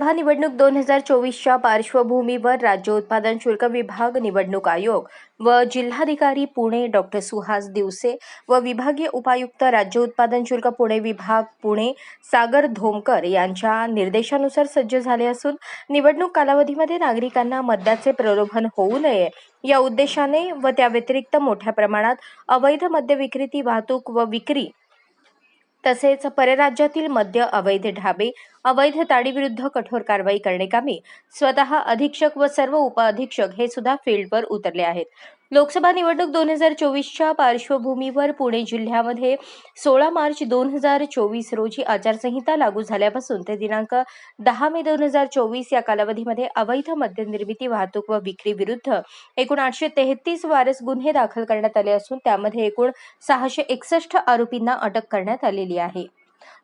लोकसभा निवडणूक दोन हजार चोवीसच्या पार्श्वभूमीवर राज्य उत्पादन शुल्क विभाग निवडणूक आयोग व जिल्हाधिकारी पुणे डॉक्टर सुहास दिवसे व विभागीय उपायुक्त राज्य उत्पादन शुल्क पुणे विभाग पुणे सागर धोमकर यांच्या निर्देशानुसार सज्ज झाले असून निवडणूक कालावधीमध्ये नागरिकांना मद्याचे प्रलोभन होऊ नये या उद्देशाने व त्या व्यतिरिक्त मोठ्या प्रमाणात अवैध मद्य विक्रेती वाहतूक व विक्री तसेच परराज्यातील मद्य अवैध ढाबे अवैध ताडीविरुद्ध कठोर कारवाई करण्याकामी स्वतः अधीक्षक व सर्व उपअधीक्षक हे सुद्धा फील्डवर उतरले आहेत. लोकसभा निवडणूक दोन हजार चोवीसच्या पार्श्वभूमीवर पुणे जिल्ह्यामध्ये सोळा मार्च दोन हजार चोवीस रोजी आचारसंहिता लागू झाल्यापासून ते दिनांक दहा मे दोन हजार चोवीस या कालावधीमध्ये अवैध मद्यनिर्मिती वाहतूक व विक्री विरुद्ध एकूण आठशे तेहतीस वारस गुन्हे दाखल करण्यात आले असून त्यामध्ये एकूण सहाशे एकसष्ट आरोपींना अटक करण्यात आलेली आहे.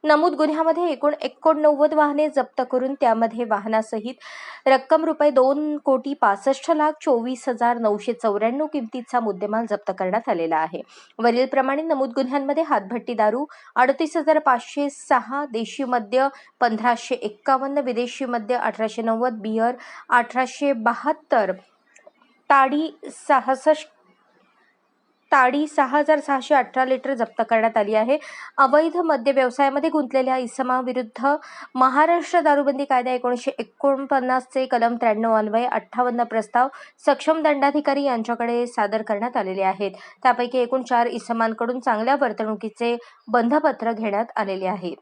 नमूद गुन्ह्यामध्ये एकूण एकोणनव्वद वाहने जप्त करून त्यामध्ये वाहनासहित रक्कम रुपये दोन कोटी पासष्ट लाख चोवीस हजार नऊशे चौऱ्याण्णव किमतीचा मुद्देमाल जप्त करण्यात आलेला आहे. वरीलप्रमाणे नमूद गुन्ह्यांमध्ये हातभट्टी दारू अडतीस हजार पाचशे सहा देशी मद्य पंधराशे एक्कावन्न विदेशी मद्य अठराशे नव्वद बियर अठराशे बहात्तर ताडी सहासष्ट ताडी सहा हजार सहाशे अठरा लिटर जप्त करण्यात आली आहे. अवैध मद्य व्यवसायामध्ये गुंतलेल्या इसमाविरुद्ध महाराष्ट्र दारूबंदी कायदा एकोणीसशे एकोणपन्नासचे कलम त्र्याण्णव अन्वय अठ्ठावन्न प्रस्ताव सक्षम दंडाधिकारी यांच्याकडे सादर करण्यात आलेले आहेत. त्यापैकी एकूण चार इसमांकडून चांगल्या वर्तणुकीचे बंधपत्र घेण्यात आलेले आहे.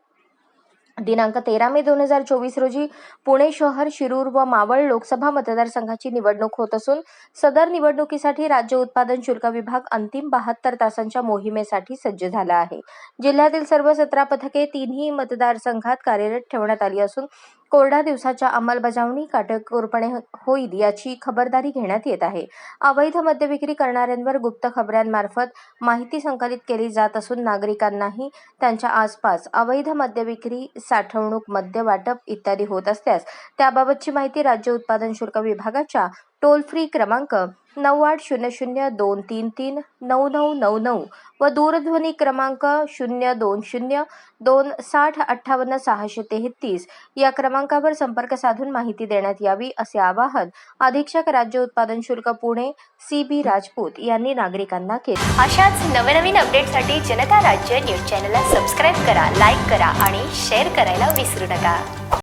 दिनांक तेरा मे दोन हजार चोवीस रोजी पुणे शहर शिरूर व मावळ लोकसभा मतदारसंघाची निवडणूक होत असून सदर निवडणुकीसाठी राज्य उत्पादन शुल्क विभाग अंतिम बहात्तर तासांच्या मोहिमेसाठी सज्ज झाला आहे. जिल्ह्यातील सर्व सतरा पथके तिन्ही मतदारसंघात कार्यरत ठेवण्यात आली असून कोरडा दिवसाच्या अंमलबजावणी काटेकोरपणे होईल याची खबरदारी घेण्यात येत आहे. अवैध मद्यविक्री करणाऱ्यांवर गुप्त खबऱ्यांमार्फत माहिती संकलित केली जात असून नागरिकांनाही त्यांच्या आसपास अवैध मद्यविक्री साठवणूक मद्य वाटप इत्यादी होत असल्यास त्याबाबतची माहिती राज्य उत्पादन शुल्क विभागाच्या टोल फ्री क्रमांक नऊ आठ शून्य शून्य दोन तीन तीन नऊ नऊ नऊ नऊ व दूरध्वनी क्रमांक शून्य दोन शून्य दोन साठ अठ्ठावन्न सहाशे तेहतीस या क्रमांकावर संपर्क साधून माहिती देण्यात यावी असे आवाहन अधीक्षक राज्य उत्पादन शुल्क पुणे सी बी राजपूत यांनी नागरिकांना केले. अशाच नवनवीन अपडेटसाठी जनता राज्य न्यूज चॅनलला सबस्क्राईब करा लाईक करा आणि शेअर करायला विसरू नका.